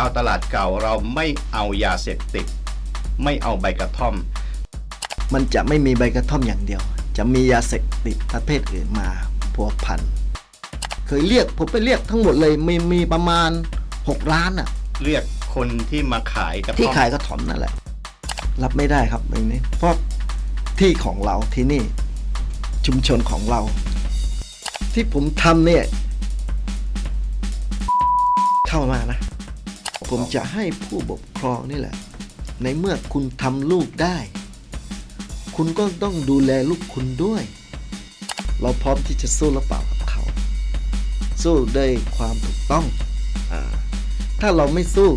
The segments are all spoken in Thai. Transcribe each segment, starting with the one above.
ชาวตลาดเก่าเราไม่เอายาเสพติด ไม่เอาใบกระท่อม มันจะไม่มีใบกระท่อมอย่างเดียว จะมียาเสพติดประเภทอื่นมาพัวพันเคยเรียกผมไปเรียกทั้งหมดเลยมีมีประมาณ 6 ล้านอะ เรียกคนที่มาขายกระท่อมที่ขายกระถอมนั่นแหละ รับไม่ได้ครับอย่างนี้ เพราะที่ของเราที่นี่ชุมชนของเรา ที่ผมทำเนี่ย เข้ามานะ ผมจะให้ผู้ปกครองนี่แหละ ในเมื่อคุณทำลูกได้ คุณก็ต้องดูแลลูกคุณด้วย เราพร้อมที่จะสู้หรือเปล่ากับเขา สู้ด้วยความถูกต้องอถ้าเราไม่สู้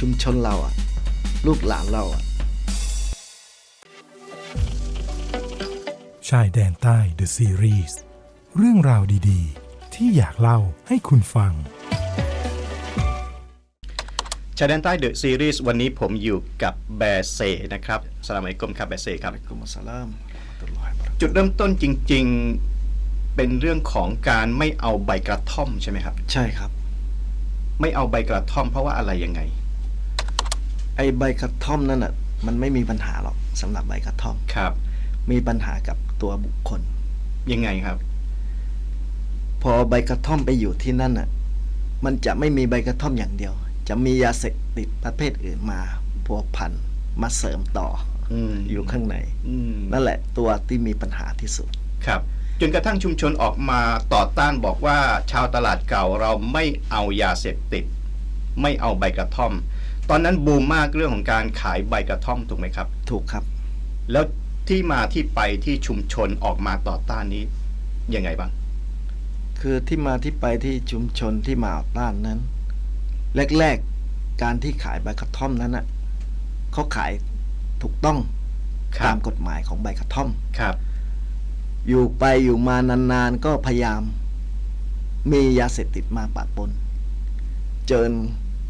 ชุมชนเราอะลูกหลานเราอะชายแดนใต้ The Series เรื่องราวดี ๆ ที่อยากเล่าให้คุณฟัง ชายแดนใต้เดอะซีรีส์วันนี้ผมอยู่กับแบร์เซนะครับสลามอะลัยกุมครับแบร์เซครับกุมอัสสลามจุดเริ่มต้นจริง ๆเป็นเรื่องของการไม่เอาใบกระท่อมใช่ไหมครับ ใช่ครับ ไม่เอาใบกระท่อมเพราะว่าอะไรยังไง ไอใบกระท่อมนั่นอะมันไม่มีปัญหาหรอกสำหรับใบกระท่อมครับ มีปัญหากับตัวบุคคล ยังไงครับ พอใบกระท่อมไปอยู่ที่นั่นอะมันจะไม่มีใบกระท่อมอย่างเดียว จะมียาเสพติดประเภทอื่นมาพัวพันมาเสริมต่ออืมอยู่ข้างในอืมนั่นแหละตัวที่มีปัญหาที่สุดครับจนกระทั่งชุมชนออกมาต่อต้านบอกว่าชาวตลาดเก่าเราไม่เอายาเสพติด ไม่เอาใบกระท่อม ตอนนั้นบูมมากเรื่องของการขายใบกระท่อมถูกไหมครับ ถูกครับ แล้วที่มาที่ไปที่ชุมชนออกมาต่อต้านนี้ยังไงบ้าง คือที่มาที่ไปที่ชุมชนที่มาเอาต้านนั้น แรกๆ การที่ขายใบกระท่อมนั้นน่ะเขาขายถูกต้องครับตามกฎหมายของใบกระท่อมครับ อยู่ไปอยู่มานานๆ ก็พยายาม มียาเสพติดมาปะปน เจิญ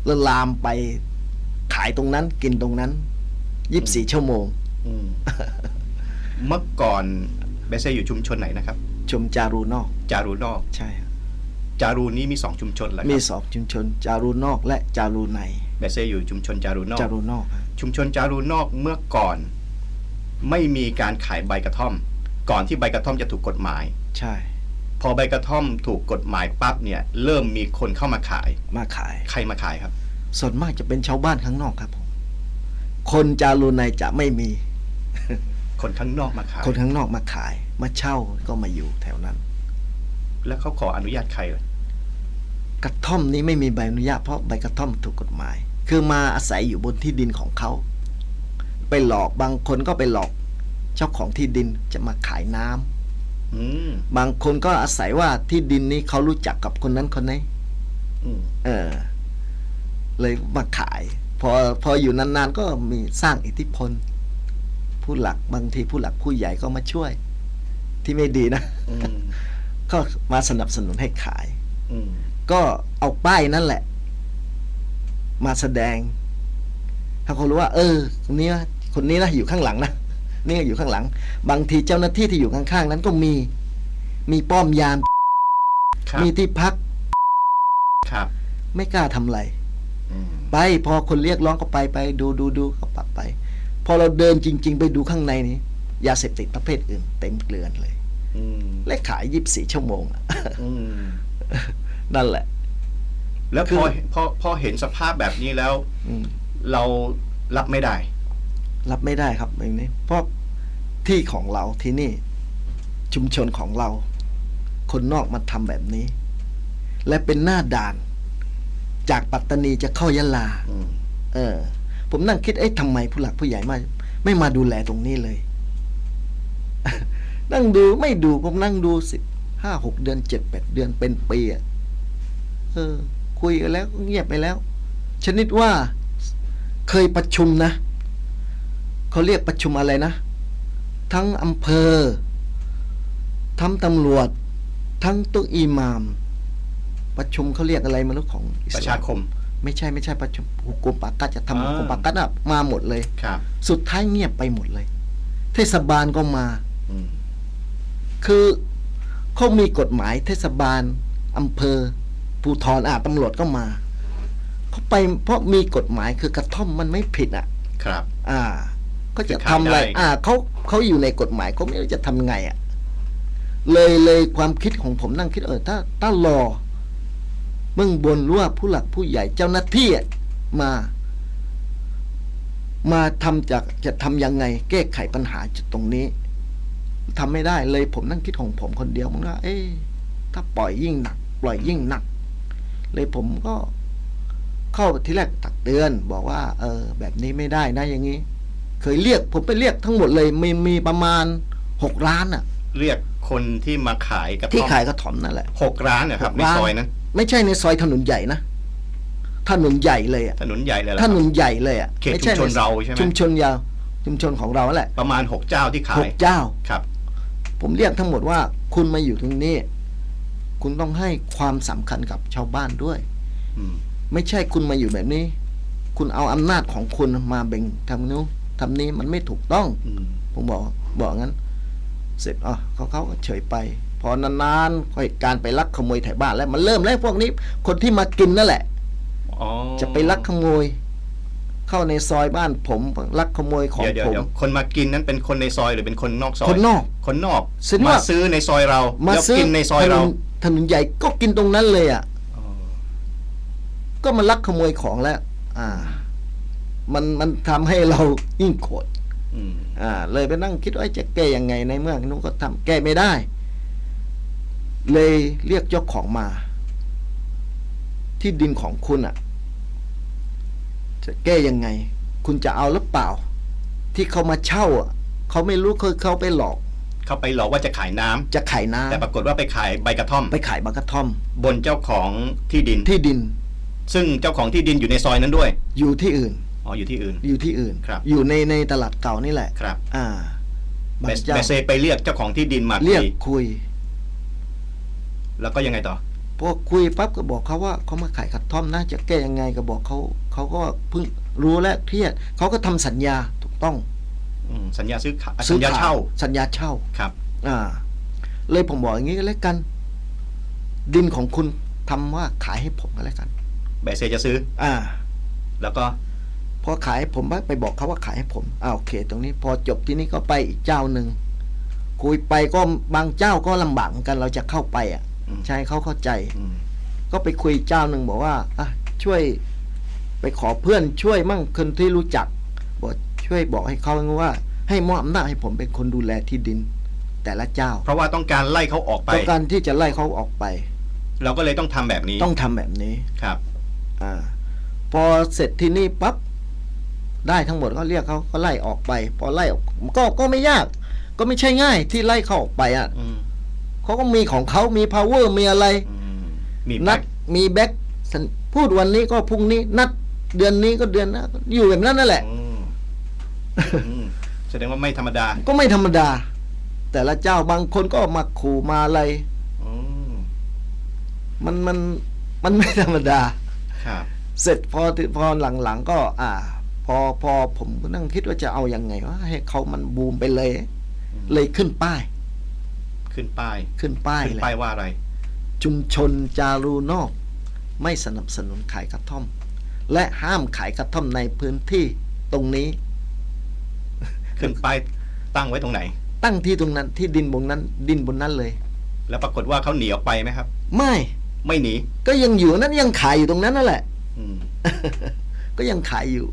ละลามไปขายตรงนั้นกินตรงนั้นยีิบสี่ชั่วโมงอืมเมื่อก่อนเบสเซ่อยู่ชุมชนไหนนะครับชมจารูนอก จารูนอก ใช่ครับ จารูนี้มีสองชุมชนเหรอคมีรับสองชุมชน จารูนอกและจารูในเบสเซ่อยู่ชุมชนจารูนอก จารูนอกครับชุมชนจารูนอกเมื่อก่อน ไม่มีการขายใบกระท่อม ก่อนที่ใบกระท่อมจะถูกกฎหมาย ใช่พอใบกระท่อมถูกกฎหมายปั๊บเนี่ย เริ่มมีคนเข้ามาขาย มาขาย ใครมาขายครับ ส่วนมากจะเป็นชาวบ้านข้างนอกครับผมคนจารูในจะไม่มี คนข้างนอกมาขาย คนข้างนอกมาขาย มาเช่าก็มาอยู่แถวนั้น แล้วเขาขออนุญาตใครเลยกระท่อมนี้ไม่มีใบอนุญาตเพราะใบกระท่อมถูกกฎหมาย คือมาอาศัยอยู่บนที่ดินของเขา ไปหลอกบางคนก็ไปหลอก เจ้าของที่ดินจะมาขายน้ำอืมบางคนก็อาศัยว่าที่ดินนี้เขารู้จักกับคนนั้นคนนี้อืมเออ เลยมาขาย พอพออยู่นานๆก็มีสร้างอิทธิพล ผู้หลักบางทีผู้หลักผู้ใหญ่ก็มาช่วย ที่ไม่ดีนะอืม ก็มาสนับสนุนให้ขายอืมก็เอาป้ายนั่นแหละ มาแสดง ถ้าเขารู้ว่า เออคนนี้นะคนนี้นะอยู่ข้างหลังนะนี่อยู่ข้างหลัง บางทีเจ้าหน้าที่ที่อยู่ข้างๆนั้นก็มี มีป้อมยามครับมีที่พักครับ ไม่กล้าทำอะไรอืมไปพอคนเรียกร้องก็ไปไป ดูดูดูก็ปับไป พอเราเดินจริง ๆ ไปดูข้างในนี้ยาเสพติดประเภทอื่น เต็มเกลือนเลย อืมและขายยีิบสี่ชั่วโมงอะอืมนั่นแหละ แล้วคืพออพอพอเห็นสภาพแบบนี้แล้วอืมเรารับไม่ได้ รับไม่ได้ครับอย่างนี้ เพราะที่ของเราที่นี่ ชุมชนของเรา คนนอกมาทำแบบนี้ และเป็นหน้าด่าน จากปัตตานีจะเข้ายะลาอืมเออ ผมนั่งคิดเอ๊ะทำไมผู้หลักผู้ใหญ่มาไม่มาดูแลตรงนี้เลย นั่งดูไม่ดูผมนั่งดูสิห้าหกเดือนเจ็ดแปดเดือนเป็นปีอะเออ คุยกันแล้วก็เงียบไปแล้ว ชนิดว่าเคยประชุมนะเขาเรียกประชุมอะไรนะ ทั้งอำเภอ ทั้งตำรวจ ทั้งตุกอิหมาม ประชุมเขาเรียกอะไรไมารู้ของอิสประลาชามคม ไม่ใช่ไม่ใช่ประชุมหุกุมปากัดจะทำอ่าหุกุมปากัดอะมาหมดเลยครับ สุดท้ายเงียบไปหมดเลย เทศบาลก็มาอืม คือเขามีกฎหมายเทศบาลอำเภอภูทรอ่าตำรวจก็มาเขาไปเพราะมีกฎหมายคือกระท่อมมันไม่ผิดอะ ครับ อ่าก็จะคือขายทำอะไรได้อ่าเขาเขาอยู่ในกฎหมายเขาไม่รู้จะทำไงอะ เลยเลยความคิดของผมนั่งคิดเออถ้าถ้ารอเบื้องบนหรือว่าผู้หลักผู้ใหญ่เจ้าหน้าที่อะมา มาทำจากจะทำยังไง แก้ไขปัญหาจุดตรงนี้ ทำไม่ได้เลยผมนั่งคิดของผมคนเดียวมันว่าเอ๊ะถ้าปล่อยยิ่งหนัก ปล่อยยิ่งหนัก เลยผมก็เข้าที่แรกตักเตือน บอกว่า เออ แบบนี้ไม่ได้นะอย่างนี้ เคยเรียก ผมไปเรียกทั้งหมดเลยมีมีประมาณหกร้านอะเรียกคนที่มาขายกระท่อมที่ขายกระถอมนั่นแหละหกร้านนะครับหกในร้านซอยนั้นไม่ใช่ในซอยถนนใหญ่นะถนนใหญ่เลยอะถนนใหญ่เลยเหรอถครับนนใหญ่เลยอะเขตไม่ชุมชนในเราใช่ไหมชุมชนยาวชุมชนของเราแหละ ประมาณหกเจ้าที่ขาหยกเจ้าครับ ผมเรียกทั้งหมดว่าคุณมาอยู่ตรงนี้ คุณต้องให้ความสำคัญกับชาวบ้านด้วยอืมไม่ใช่คุณมาอยู่แบบนี้ คุณเอาอำนาจของคุณมาแบ่งทำนู้นทำนี้มันไม่ถูกต้องอืมผมบอกบอกงั้น เสร็จอ๋อเขาเขาก็เฉยไปพอนานๆเหตุการณ์ไปลักขโมยแถวบ้านแล้วมันเริ่มแล้วพวกนี้ คนที่มากินนั่นแหละอ๋อจะไปลักขโมย เข้าในซอยบ้านผมลักขโมยของเดี๋ยวเดี๋ยวผม เดี๋ยวคนมากินนั้นเป็นคนในซอยหรือเป็นคนนอกซอยคนนอกคนนอกแสดงมาว่าซื้อในซอยเรามาแล้วซื้อกินในซอยเราถนนถนนใหญ่ก็กินตรงนั้นเลยอะ อ๋อก็มาลักขโมยของแล้ว อ่า มันมันทำให้เรายิ่งโกรธ อืมอ่า เลยไปนั่งคิดว่าจะแก้ยังไงในเมื่อนุ้นก็ทำแก้ไม่ได้ เลยเรียกเจ้าของมา ที่ดินของคุณอะ จะแก้ยังไง คุณจะเอาหรือเปล่า ที่เขามาเช่าอะเขาไม่รู้เคยเขาไปหลอก เขาไปหลอกว่าจะขายน้ำจะขายน้แต่ปรากฏว่าไปขายใบกระท่อมำไปขายบางกระท่อม บนเจ้าของที่ดิน ที่ดินซึ่งเจ้าของที่ดินอยู่ในซอยนั้นด้วย อยู่ที่อื่น อ๋อ อยู่ที่อื่น อยู่ที่อื่น ครับ อยู่ในในตลาดเก่านี่แหละ ครับอ่าเบบางเจ้าเบเซไปเรียกเจ้าของที่ดินมาเรีคุยกยคุย แล้วก็ยังไงต่อ พอคุยปั๊บก็บอกเขาว่าเขามาขายกระท่อมนะ จะแก้ยังไงก็บอกเขาเขาก็เพิ่งรู้และเครียดเขาก็ทำสัญญาถูกต้องอืมสัญญาซื้อขายซื้สัญญาขเช่า สัญญาเช่าครับ อ่า เลยผมบอกอย่างนี้ก็แล้วกัน ดินของคุณทำว่าขายให้ผมก็แล้วกันเบเซจะซื้อ อ่า แล้วก็พอขายให้ผมไปบอกเขาว่าขายให้ผมอ่าโอเค ตรงนี้ พอจบที่นี่ก็ไปอีกเจ้าหนึ่งคุยไปก็บางเจ้าก็ลำบากเหมือนกันเราจะเข้าไปอะอืม ใช่เขาเข้าใจอืมก็ไปคุยเจ้าหนึ่งบอกว่าอะช่วยไปขอเพื่อนช่วยมั่งคนที่รู้จัก บอกช่วยบอกให้เขาว่า ให้มอบอำนาจให้ผมเป็นคนดูแลที่ดิน แต่ละเจ้า เพราะว่าต้องการไล่เขาออกไปต้องการที่จะไล่เขาออกไป เราก็เลยต้องทำแบบนี้ ต้องทำแบบนี้ครับอ่าพอเสร็จที่นี่ปั๊บได้ทั้งหมดก็เรียกเขาก็ไล่ออกไป พอไล่ออกก็ก็ไม่ยาก ก็ไม่ใช่ง่ายที่ไล่เขาออกไปอะอืม เขาก็มีของเขามี power มีอะไรอืมมีนัแบ็ดคมีแบ็คสัญพูดวันนี้ก็พรุ่งนี้ นัดเดือนนี้ก็เดือนหนะอยู่แบบนั้นนั่นแหละอืมอืมแสดงว่าไม่ธรรมดา ก็ไม่ธรรมดา แต่ละเจ้าบางคนก็มาขู่มาอะไรอืมมันมันมันไม่ธรรมดา ครับ เสร็จพอถึพอหลังๆก็ อ่า พอพอผมก็นั่งคิดว่าจะเอาอยัางไงว่าให้เขามันบูมไปเลย เลยขึ้นป้าย ขึ้นป้ายขึ้นป้ายขึ้นเลยป้ายว่าอะไร ชุมชนจารูนอก ไม่สนับสนุนขายกระท่อม และห้ามขายกระท่อมในพื้นที่ตรงนี้ ขึ้นป้ายตั้งไว้ตรงไหน ตั้งที่ตรงนั้นที่ดินบนนั้น ดินบนนั้นเลย แล้วปรากฏว่าเขาหนีออกไปไหมครับ ไม่ไม่หนี ก็ยังอยู่นั้นยังขายอยู่ตรงนั้นนั่นแหละอืมก็ยังขายอยู่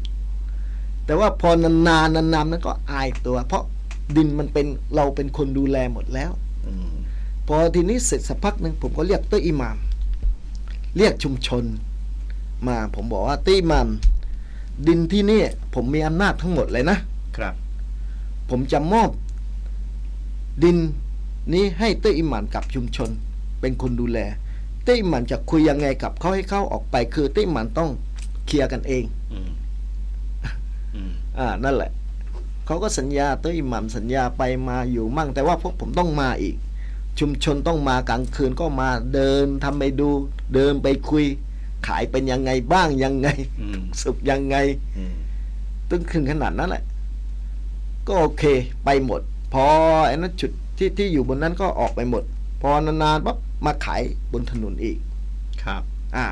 แต่ว่าพอนานๆนานๆนั้นก็อายตัว เพราะดินมันเป็นเราเป็นคนดูแลหมดแล้วอืม พอทีนี้เสร็จสักพักหนึ่งผมก็เรียกตัวอิหมาม เรียกชุมชน มาผมบอกว่าตัวอิหมาม ดินที่นี่ผมมีอำนาจทั้งหมดเลยนะครับ ผมจะมอบ ดินนี้ให้เต้ยอิหมันกับชุมชน เป็นคนดูแล เต้ยอิหมันจะคุยยังไงกับเขาให้เข้าออกไป คือเต้ยอิหมันต้องเคลียร์กันเองอืมอืมอ่านั่นแหละ เขาก็สัญญาเต้ยอิหมันสัญญาไปมาอยู่มั่ง แต่ว่าพวกผมต้องมาอีก ชุมชนต้องมากลางคืนก็มาเดินทำไปดู เดินไปคุย ขายเป็นยังไงบ้างยังไงอืมสุกยังไงอืมตึงขึ้นขนาดนั้นแหละ ก็โอเคไปหมด พอไอ้นั้นจุดที่ที่อยู่บนนั้นก็ออกไปหมด พอนานๆปั๊บมาขายบนถนนอีก ครับ อ่า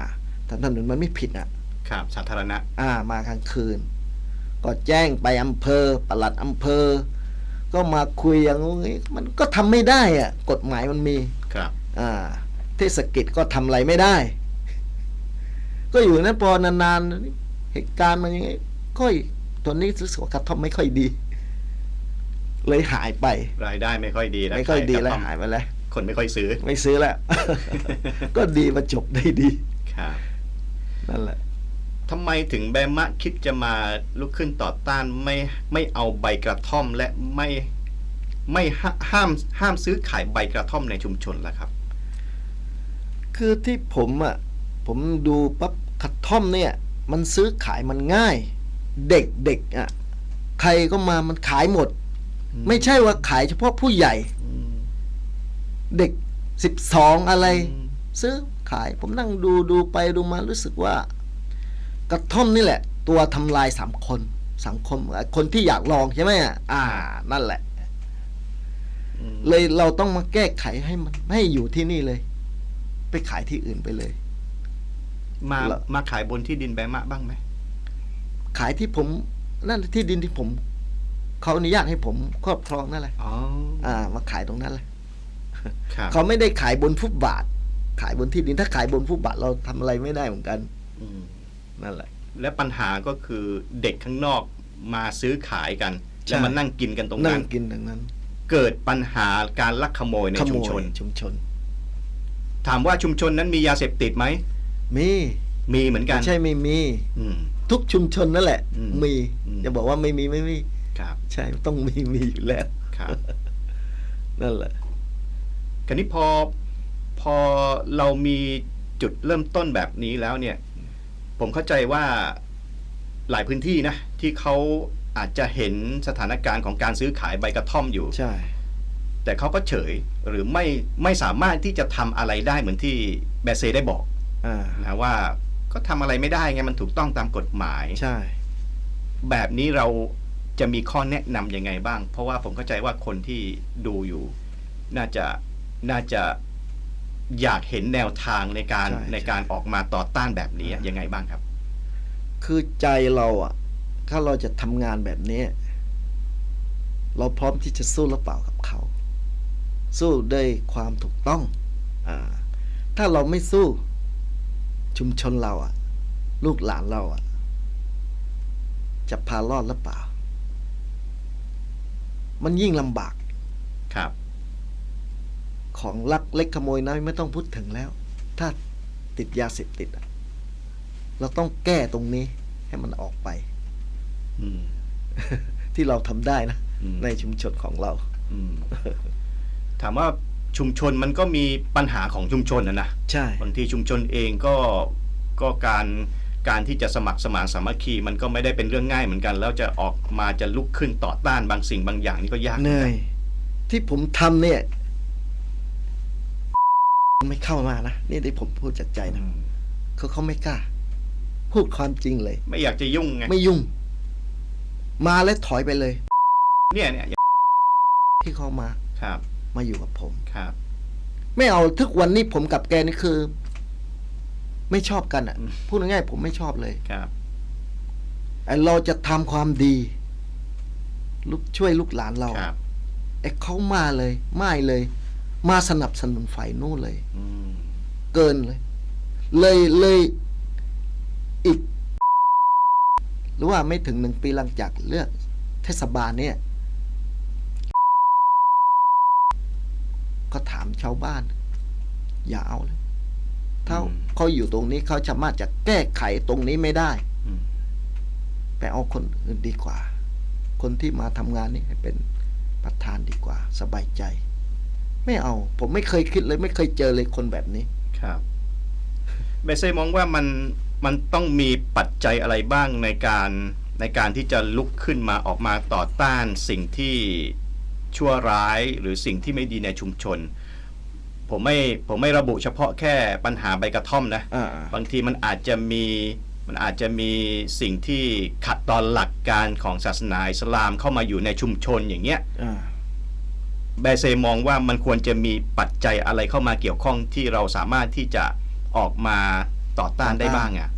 แต่ถนนมันไม่ผิดอะ ครับ สาธารณะ อ่ามากลางคืน ก็แจ้งไปอำเภอปลัดอำเภอ ก็มาคุยอย่างงี้มันก็ทำไม่ได้อะกฎหมายมันมีครับอ่าเทศกิจก็ทำอะไรไม่ได้ ก็อยู่นั้นพอนานๆเหตุการณ์มันยังไงค่อยตัวนี้รู้สึกว่ากระท่อมไม่ค่อยดี เลยหายไป รายได้ไม่ค่อยดีแล้วไม่ค่อยดีขากแล้วระท่อมหายไปแล้วคนไม่ค่อยซื้อ ไม่ซื้อแล้ว ก็ดีมาจบได้ดี ครับ นั่นแหละ ทำไมถึงแบมะคิดจะมาลุกขึ้นต่อต้านไม่ไม่เอาใบกระท่อมและไม่ไม่ห้าห้ามห้ามซื้อขายใบกระท่อมในชุมชนล่ะครับ คือที่ผมอะผมดูปั๊บกระท่อมเนี่ย มันซื้อขายมันง่าย เด็กเด็กอะใครก็มามันขายหมดอืมไม่ใช่ว่าขายเฉพาะผู้ใหญ่อืมเด็กสิบสองอะไรอืมซื้อขายผมนั่งดูดูไปดูมารู้สึกว่า กระท่อมนี่แหละ ตัวทำลายสังคมสังคม คนที่อยากลองใช่ไหมอะอ่านั่นแหละอืมเลยเราต้องมาแก้ไขให้มันไม่ให้อยู่ที่นี่เลย ไปขายที่อื่นไปเลย มาเหรอมาขายบนที่ดินแบมะบ้างไหมขายที่ผม นั่นที่ดินที่ผมเขาอนุญาตให้ผมครอบครองนั่นแหละอ๋ออ่า มาขายตรงนั้นแหละครับเขาไม่ได้ขายบนฟุตบาท ขายบนที่ดินถ้าขายบนฟุตบาทเราทำอะไรไม่ได้เหมือนกันอืม นั่นแหละ และปัญหาก็คือเด็กข้างนอกมาซื้อขายกันใช่แล้วมานั่งกินกันตรงนั่นั้งนกินตรงนั้นเกิดปัญหาการลักขโมยในขชุโมมยชนชุมชน ถามว่าชุมชนนั้นมียาเสพติดไหม มีมีเหมือนกันไม่ใช่ไม่มี อืม ทุกชุมชนนั่นแหละ อืมมีอืม จะบอกว่าไม่มีไม่มี ครับ ใช่ต้องมีมีอยู่แล้ว ครับ นั่นแหละ คราวนี้พอพอเรามีจุดเริ่มต้นแบบนี้แล้วเนี่ย ผมเข้าใจว่าหลายพื้นที่นะ ที่เขาอาจจะเห็นสถานการณ์ของการซื้อขายใบกระท่อมอยู่ ใช่ แต่เขาก็เฉยหรือไม่ไม่สามารถที่จะทำอะไรได้เหมือนที่แบเซได้บอกอ่านะว่าก็ทำอะไรไม่ได้ไงมันถูกต้องตามกฎหมาย ใช่ แบบนี้เราจะมีข้อแนะนำยังไงบ้าง เพราะว่าผมเข้าใจว่าคนที่ดูอยู่ น่าจะน่าจะ อยากเห็นแนวทางในการใช่ ในการออกมาต่อต้านแบบนี้อะยังไงบ้างครับ คือใจเราอะ ถ้าเราจะทำงานแบบนี้ เราพร้อมที่จะสู้หรือเปล่ากับเขา สู้ด้วยความถูกต้องอ่าถ้าเราไม่สู้ ชุมชนเราอะ ลูกหลานเราอะ จะพารอดหรือเปล่า มันยิ่งลำบาก ครับ ของลักเล็กขโมยน้อยไม่ต้องพูดถึงแล้ว ถ้าติดยาเสพติดอะเราต้องแก้ตรงนี้ให้มันออกไปอืมที่เราทำได้นะอืมในชุมชนของเราอืมถามว่าชุมชนมันก็มีปัญหาของชุมชนนะนะใช่บางทีชุมชนเองก็ก็การการที่จะสมัครสมานสามัคคีมันก็ไม่ได้เป็นเรื่องง่ายเหมือนกัน แล้วจะออกมาจะลุกขึ้นต่อต้านบางสิ่งบางอย่างนี่ก็ยากเหนื่อยที่ผมทำเนี่ย ไม่เข้ามานะ นี่ที่ผมพูดจากใจอืนะมเขาเขาไม่กล้า พูดความจริงเลย ไม่อยากจะยุ่งไง ไม่ยุ่ง มาแล้วถอยไปเลย เนี่ยเนี่ยที่เขามาครับ มาอยู่กับผมครับ ไม่เอาทุกวันนี้ผมกับแกนี่คือ ไม่ชอบกันอะอืมพูดง่ายๆผมไม่ชอบเลยครับไอ้เราจะทำความดีลูกช่วยลูกหลานเราครับไอ้เขามาเลย ไม่เลย มาสนับสนุนฝ่ายนู้นเลย อืมเกินเลย เลยเลยอีก หรือว่าไม่ถึงหนึ่งปีหลังจากเลือกเทศบาลเนี่ย ก็ถามชาวบ้าน อย่าเอาเลย ถ้าเขาอยู่ตรงนี้เขาสามารถจะแก้ไขตรงนี้ไม่ได้ อืมไปเอาคนอื่นดีกว่า คนที่มาทำงานนี่ให้เป็นประธานดีกว่า สบายใจ ไม่เอา ผมไม่เคยคิดเลย ไม่เคยเจอเลยคนแบบนี้ ครับเบเซ่มองว่ามันมันต้องมีปัจจัยอะไรบ้างในการในการที่จะลุกขึ้นมาออกมาต่อต้านสิ่งที่ชั่วร้ายหรือสิ่งที่ไม่ดีในชุมชน ผมไม่ผมไม่ระบุเฉพาะแค่ปัญหาใบกระท่อมนะอ่าบางทีมันอาจจะมีมันอาจจะมีสิ่งที่ขัดต่อหลักการของศาสนาอิสลามเข้ามาอยู่ในชุมชนอย่างเงี้ยอ่า แบเซมองว่ามันควรจะมีปัจจัยอะไรเข้ามาเกี่ยวข้องที่เราสามารถที่จะออกมาต่อต้านได้บ้างอะ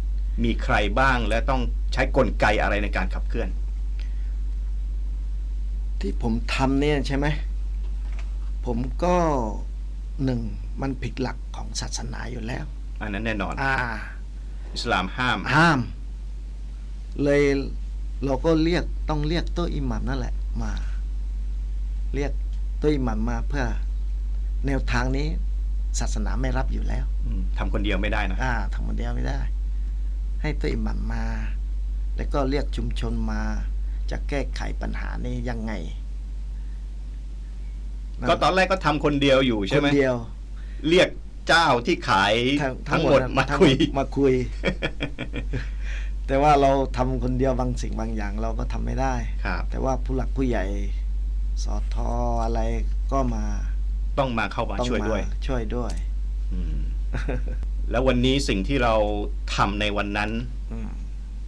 มีใครบ้างและต้องใช้กลไกอะไรในการขับเคลื่อน ที่ผมทำเนี่ยใช่ไหมผมก็หนึ่งมันผิดหลักของศาสนาอยู่แล้ว อันนั้นแน่นอน อ่า อิสลามห้าม ห้าม เลยเราก็เรียกต้องเรียกโตัวอิหมัมนั่นแหละ มา เรียกโตัวอิหมัมมาเพื่อแนวทางนี้ศาสนาไม่รับอยู่แล้วอืมทำคนเดียวไม่ได้นะอ่าทำคนเดียวไม่ได้ ให้โตัวอิหมัมมา แล้วก็เรียกชุมชนมา จะแก้ไขปัญหานี้ยังไงก็ตอนแรกก็ทำคนเดียวอยู่ใช่ไหมคนเดียวเรียกเจ้าที่ขายทั้งหมดน่ะมาทั้งคุย มาคุย แต่ว่าเราทำคนเดียวบางสิ่งบางอย่างเราก็ทำไม่ได้ ครับ แต่ว่าผู้หลักผู้ใหญ่ สอทออะไรก็มาต้องมาเข้ามาต้องช่วยมาด้วย ช่วยด้วย อืม แล้ววันนี้สิ่งที่เราทำในวันนั้น อืม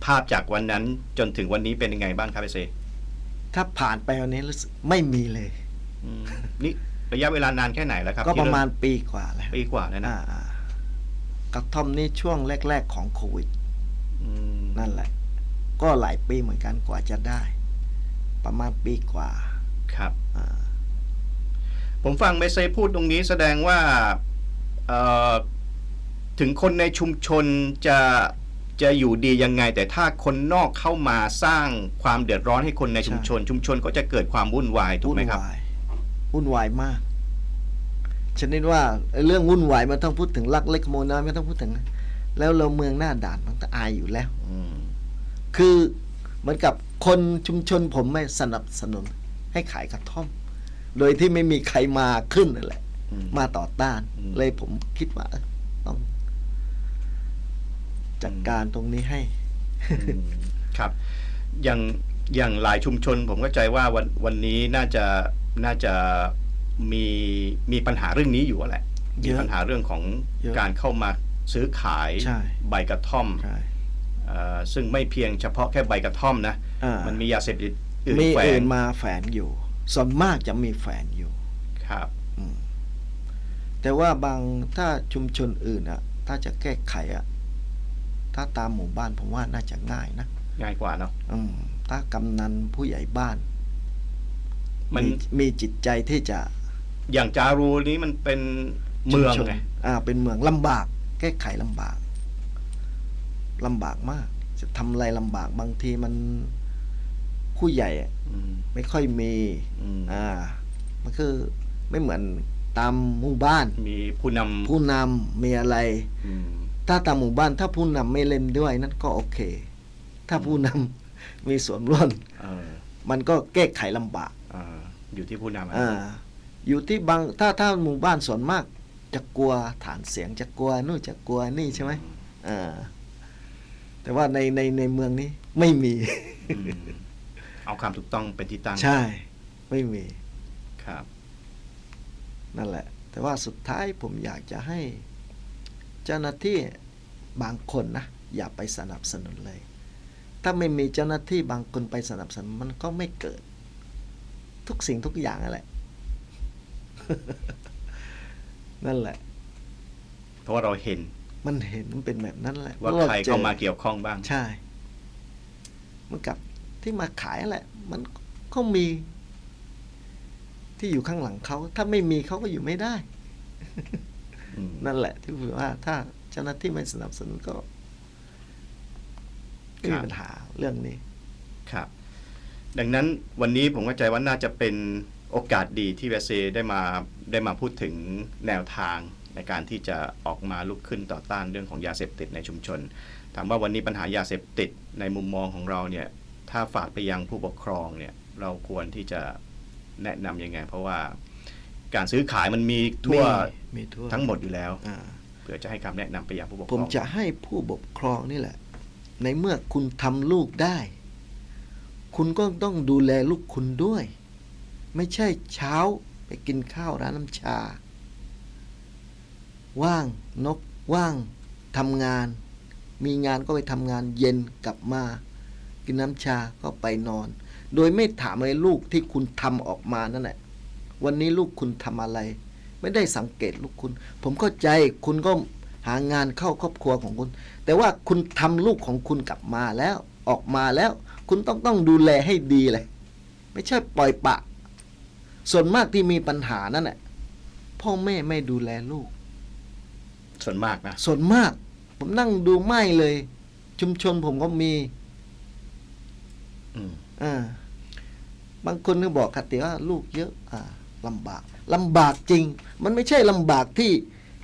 ภาพจากวันนั้นจนถึงวันนี้เป็นยังไงบ้างครับเอเซถ้าผ่านไปวันนี้รู้สึกไม่มีเลย อืมนี่ระยะเวลานานแค่ไหนแล้วครับก็ที่ประมาณเปีกว่าแล้วปีกว่าแล้วนะอ่าอ่ากระท่อมนี่ช่วงแรก ๆ ของโควิด อืมนั่นแหละ ก็หลายปีเหมือนกันกว่าจะได้ ประมาณปีกว่า ครับอ่าผมฟังเมเซพูดตรงนี้แสดงว่าเอ่อถึงคนในชุมชนจะจะอยู่ดียังไง แต่ถ้าคนนอกเข้ามาสร้างความเดือดร้อนให้คนในชุมชน ชุมชนก็จะเกิดความวุ่นวายถูกวุ่ไหมนครับวายวุ่นวายมากชนิดว่าไอ้เรื่องวุ่นวายมันต้องพูดถึงลักเล็กขโมยน้อยไม่ต้องพูดถึง แล้วเราเมืองหน้าด่านมันก็อายอยู่แล้วอืมคือเหมือนกับคนชุมชนผมไม่สนับสนุน ให้ขายกระท่อม โดยที่ไม่มีใครมาขึ้นนั่นแหละอืมมาต่อต้านอืมเลยผมคิดว่าเอ้ยต้อง จัดการตรงนี้ให้อืมครับ อย่างอย่างหลายชุมชน ผมเข้าใจว่าวันวันนี้น่าจะน่าจะมีมีปัญหาเรื่องนี้อยู่แหละเยมีอะปัญหาเรื่องของเยอะการเข้ามาซื้อขายใช่ใบกระท่อมใช่เอ่อซึ่งไม่เพียงเฉพาะแค่ใบกระท่อมนะอ่ามันมียาเสพติดอื่น มีแฝอื่งนมาแฝงอยู่ ส่วนมากจะมีแฝงอยู่ ครับ อืมแต่ว่าบางถ้าชุมชนอื่นอะถ้าจะแก้ไขอะถ้าตามหมู่บ้านผมว่าน่าจะง่ายนะง่ายกว่าเนาะ อืม ถ้ากำนันผู้ใหญ่บ้านมัน มีจิตใจที่จะอย่างจารูนี้มันเป็นเมืองชุชนไง อ่า เป็นเมืองลำบาก แก้ไขลำบากลำบากมาก จะทำอะไรลำบากบางทีมัน ผู้ใหญ่อะอืมไม่ค่อยมีอืมอ่า มันคือไม่เหมือนตามหมู่บ้าน มีผู้นำผู้นำมีอะไรอืมถ้าตามหมู่บ้านถ้าผู้นำไม่เล่นด้วยนั่นก็โอเค ถ้าผู้นำมีส่วนร่วมเออมันก็แก้ไขลำบากเอออยู่ที่ผู้นำอ่าอยู่ที่บางถ้าถ้าหมู่บ้านส่วนมาก จะกลัวฐานเสียงจะกลัวนู่นจะกลัวนี่ใช่ไหมอ่าแต่ว่าในในในเมืองนี้ไม่มีอืม เอาความถูกต้องเป็นที่ตั้งใช่ ไม่มีครับ นั่นแหละ แต่ว่าสุดท้ายผมอยากจะให้ เจ้าหน้าที่บางคนนะอย่าไปสนับสนุนเลย ถ้าไม่มีเจ้าหน้าที่บางคนไปสนับสนุนมันก็ไม่เกิด ทุกสิ่งทุกอย่างนั่นแหละนั่นแหละ เพราะว่าเราเห็น มันเห็นมันเป็นแบบนั้นแหละ ว่าพใครจอเข้ามาเกี่ยวข้องบ้าง ใช่เหมือนกับ ที่มาขายแหละ มันก็มีที่อยู่ข้างหลังเขา ถ้าไม่มีเขาก็อยู่ไม่ได้อืมนั่นแหละ ที่ผมว่า ถ้าเจ้าหน้าที่ไม่สนับสนุนก็ไม่มีปัญหาเรื่องนี้ ครับ ดังนั้นวันนี้ผมเข้าใจว่าน่าจะเป็นโอกาสดีที่เวเซได้มาได้มาพูดถึงแนวทางในการที่จะออกมาลุกขึ้นต่อต้านเรื่องของยาเสพติดในชุมชน ถามว่าวันนี้ปัญหายาเสพติดในมุมมองของเราเนี่ย ถ้าฝากไปยังผู้ปกครองเนี่ยเราควรที่จะแนะนำยังไง เพราะว่าการซื้อขายมันมีทั่วมีมีทั่วทั้งหมดอยู่แล้วอ่าเพื่อจะให้คำแนะนำไปยังผู้ปกครผองมจะให้ผู้ปกครองนี่แหละ ในเมื่อคุณทำลูกได้ คุณก็ต้องดูแลลูกคุณด้วย ไม่ใช่เช้าไปกินข้าวร้านน้ำชา ว่างนกว่างทำงาน มีงานก็ไปทำงานเย็นกลับมา กินน้ำชาก็ไปนอน โดยไม่ถามเลยลูกที่คุณทำออกมานั่นแหละวันนี้ลูกคุณทำอะไร ไม่ได้สังเกตลูกคุณ ผมเข้าใจคุณก็หางานเข้าครอบครัวของคุณ แต่ว่าคุณทำลูกของคุณกลับมาแล้วออกมาแล้ว คุณต้องต้องดูแลให้ดีเลย ไม่ใช่ปล่อยปะ ส่วนมากที่มีปัญหานั่นแหละพ่อแม่ไม่ดูแลลูก ส่วนมากนะ ส่วนมาก ผมนั่งดูไม่เลย ชุมชนผมก็มี อืมอ่าบางคนก็บอกคติว่าลูกเยอะ อ่าลำบากลำบากจริง มันไม่ใช่ลำบากที่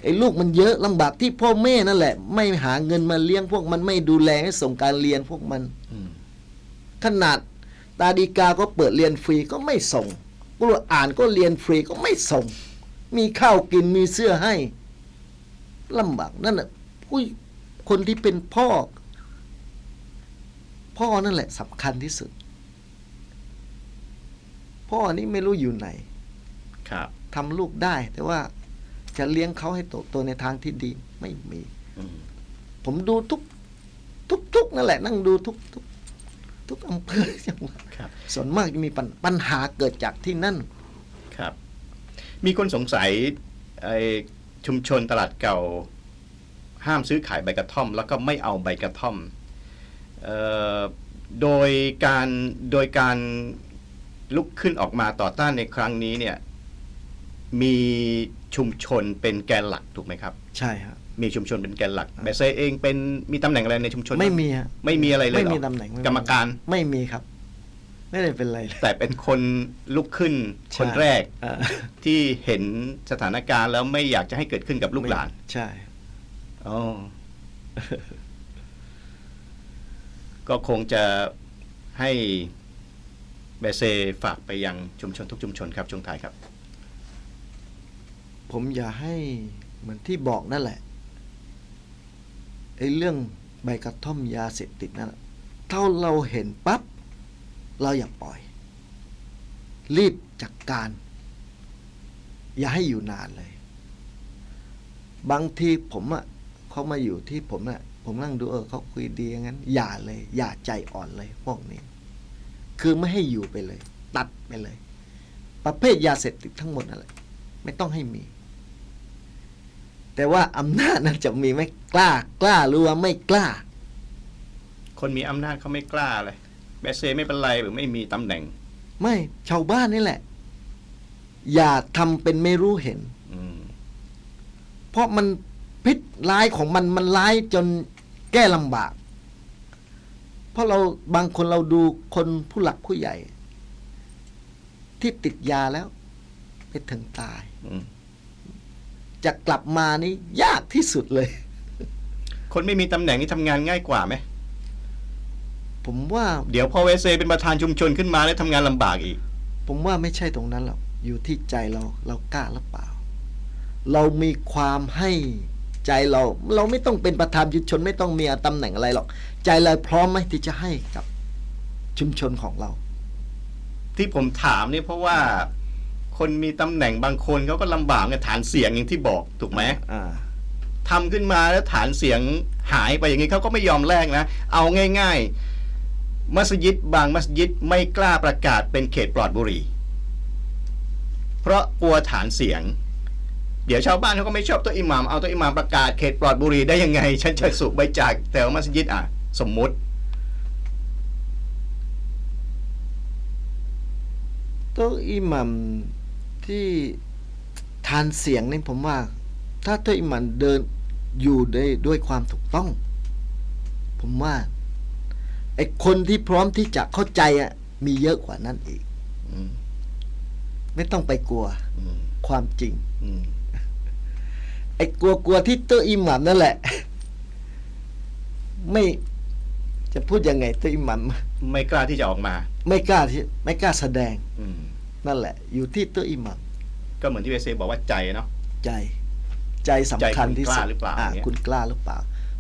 ไอ้ลูกมันเยอะลำบากที่พ่อแม่นั่นแหละ ไม่หาเงินมาเลี้ยงพวกมันไม่ดูแลให้ส่งการเรียนพวกมันอืมขนาดตาดีกาก็เปิดเรียนฟรีก็ไม่ส่งกุรอานก็เรียนฟรีก็ไม่ส่ง มีข้าวกินมีเสื้อให้ลำบากนั่นแหละผู้คนที่เป็นพ่อ พ่อนั่นแหละสำคัญที่สุด พ่อนี่ไม่รู้อยู่ไหน ครับทำลูกได้ แต่ว่าจะเลี้ยงเขาให้โตโตในทางที่ดีไม่มี อืมผมดูทุก ทุกทุกนั่นแหละ นั่งดูทุกทุกทุกอำเภอจังหวัดครับ ส่วนมากจะมีปัญปัญหาเกิดจากที่นั่น ครับ มีคนสงสัยไอ้ชุมชนตลาดเก่า ห้ามซื้อขายใบกระท่อม แล้วก็ไม่เอาใบกระท่อมเอ่อ โดยการโดยการลุกขึ้นออกมาต่อต้านในครั้งนี้เนี่ยมีชุมชนเป็นแกนหลักถูกไหมครับ ใช่ฮะมีชุมชนเป็นแกนหลักแบเซ่เองเป็นมีตำแหน่งอะไรในชุมชนไม่มีฮะไม่มีอะไรเลยไม่เหรอมีตำแหน่งไกรรมการไม่มีครับ ไม่ได้เป็นไรเลยแต่เป็นคนลุกขึ้นใช่คนแรกอ่าที่เห็นสถานการณ์แล้วไม่อยากจะให้เกิดขึ้นกับลูกหลาน ใช่อ๋อ ก็คงจะให้เบเซฝากไปยังชุมชนทุกชุมชนครับช่วงท้ายครับ ผมอย่าให้เหมือนที่บอกนั่นแหละไอ้เรื่องใบกระท่อมยาเสพติดนั่นแหละถ้าเราเห็นปั๊บเราอย่าปล่อย รีบจัดการ อย่าให้อยู่นานเลย บางทีผมอะ เขามาอยู่ที่ผมอะผมนั่งดูเออเขาคุยดีอย่างนั้น อย่าเลย อย่าใจอ่อนเลยพวกนี้ คือไม่ให้อยู่ไปเลย ตัดไปเลย ประเภทยาเสพติดทั้งหมดนั่นแหละไม่ต้องให้มี แต่ว่าอำนาจนั้นจะมีไหม่กล้า กล้าหรือว่าไม่กล้า คนมีอำนาจเขาไม่กล้าเลยเบเซไม่เป็นไรหรือไม่มีตำแหน่ง ไม่ชาวบ้านนี่แหละ อย่าทำเป็นไม่รู้เห็นอืมเพราะมัน พิษร้ายของมันมันร้ายจนแก้ลำบาก เพราะเราบางคนเราดูคนผู้หลักผู้ใหญ่ ที่ติดยาแล้ว ไปถึงตายอืมจะกลับมานี่ยากที่สุดเลย คนไม่มีตำแหน่งนี่ทำงานง่ายกว่าไหมผมว่า เดี๋ยวพอเวเซเป็นประธานชุมชนขึ้นมาแล้วทำงานลำบากอีก ผมว่าไม่ใช่ตรงนั้นหรอกอยู่ที่ใจเราเรากล้าหรือเปล่า เรามีความให้ ใจเราเราไม่ต้องเป็นประธานชุมชนไม่ต้องมีตำแหน่งอะไรหรอก ใจเราพร้อมไหมที่จะให้กับชุมชนของเรา ที่ผมถามเนี่ยเพราะว่าคนมีตำแหน่งบางคนเขาก็ลำบากไงฐานเสียงอย่างที่บอกถูกไหมอ่าทำขึ้นมาแล้วฐานเสียงหายไปอย่างนี้เขาก็ไม่ยอมแลกนะ เอาง่าย ๆ มัสยิดบางมัสยิดไม่กล้าประกาศเป็นเขตปลอดบุหรี่เพราะกลัวฐานเสียง เดี๋ยวชาวบ้านเขาก็ไม่ชอบตัวอิหมามเอาตัวอิหมามประกาศเขตปลอดบุหรี่ได้ยังไง ฉันจะสูบใบจากแต่ว่ามัสยิดอะ สมมุติตัวอิหมัมที่ทานเสียงนี่ผมว่า ถ้าตัวอิหมัมเดินอยู่ได้ด้วยความถูกต้อง ผมว่าไอ้คนที่พร้อมที่จะเข้าใจอะ มีเยอะกว่านั้นอีกอืมไม่ต้องไปกลัวอืมความจริงอืม ไอ้กลัวกลัวที่ตัวอิหมัมนั่นแหละ ไม่จะพูดยังไงตัวอิหมัมไม่กล้าที่จะออกมา ไม่กล้าที่ไม่กล้าแสดง อืม นั่นแหละ อยู่ที่ตัวอิหมัมก็เหมือนที่เวเซบอกว่าใจเนาะใจ ใจสำคัญที่ใจคุณกสุล้าดหรือเปล่าอ่าเนี่ย คุณกล้าหรือเปล่า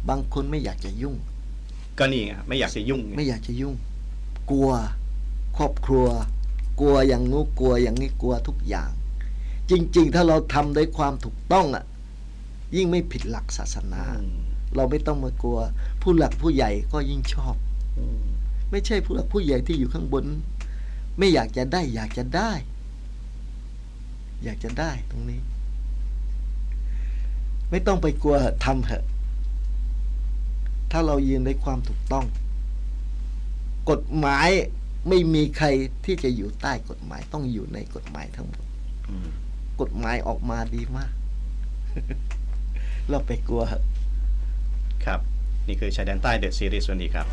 บางคนไม่อยากจะยุ่ง ก็นี่ไงไม่อยากจะยุ่งไงไม่อยากจะยุ่ง กลัวครอบครัว กลัวอย่างงู้กลัวอย่างนี้กลัวทุกอย่าง จริง ๆ ถ้าเราทำด้วยความถูกต้องอะ ยิ่งไม่ผิดหลักศาสนา เราไม่ต้องมากลัว ผู้หลักผู้ใหญ่ก็ยิ่งชอบไม่ใช่ผู้หลักผู้ใหญ่ที่อยู่ข้างบน ไม่อยากจะได้ อยากจะได้ อยากจะได้ตรงนี้ ไม่ต้องไปกลัวทำเถอะ ถ้าเรายืนในความถูกต้อง กฎหมายไม่มีใครที่จะอยู่ใต้กฎหมายต้องอยู่ในกฎหมายทั้งหมดกฎหมายออกมาดีมาก เราไปกลัวครับ นี่คือชายแดนใต้เดอะซีรีส์วันนี้ครับ